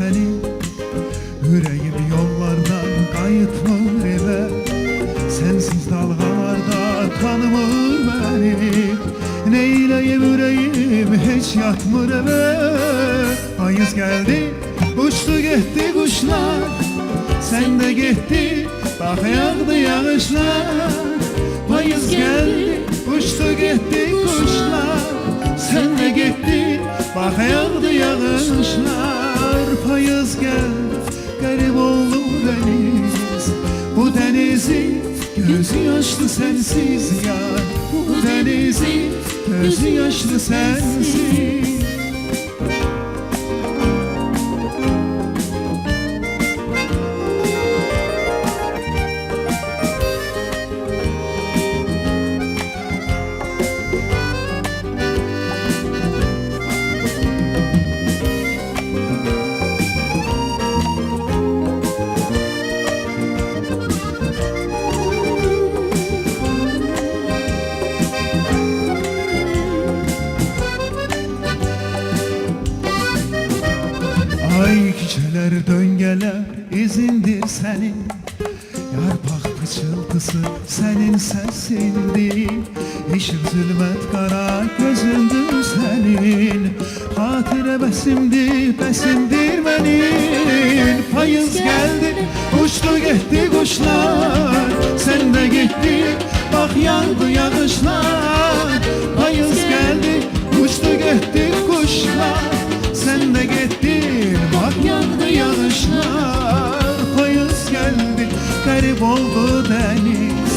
seni. Yüreğim yollardan kayıtmır eve Sensiz dalgalarda tanımır beni. Neyleyim yüreğim hiç yatmır eve. Ayız geldi uçtu gitti kuşlar. Sen de gitti bak yağdı yağışlar. Ayız geldi uçtu gitti kuşlar. Sen de gitti bak yağdı yağışlar. Payız geldi Garip oldu bu deniz Bu denizi Gözü yaşlı sensiz yar. Bu denizi Gözü yaşlı sensiz geceler döngeler izindir senin Yarpak pıçıltısı senin sesindir Yeşil zülmet kara gözündür senin. Hatire besimdir besimdir benim. Payız geldi uçtu gitti kuşlar. Sen de gitti bak yağdı yağışlar oldu deniz.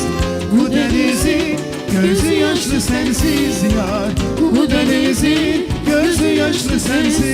Bu denizi gözü yaşlı sensiz yar. Bu denizi gözü yaşlı sensiz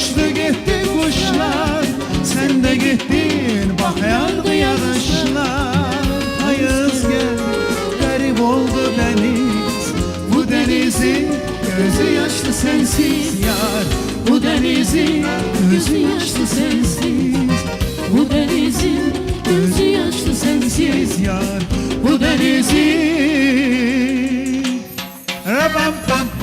Uçtu gitti kuşlar Sen de gittin bak yandı yarışlar. Hayız gel garip oldu deniz. Bu denizin gözü yaşlı sensiz yar. Bu denizin gözü yaşlı sensiz. Bu denizin gözü yaşlı sensiz yar. Bu denizin Rabam pam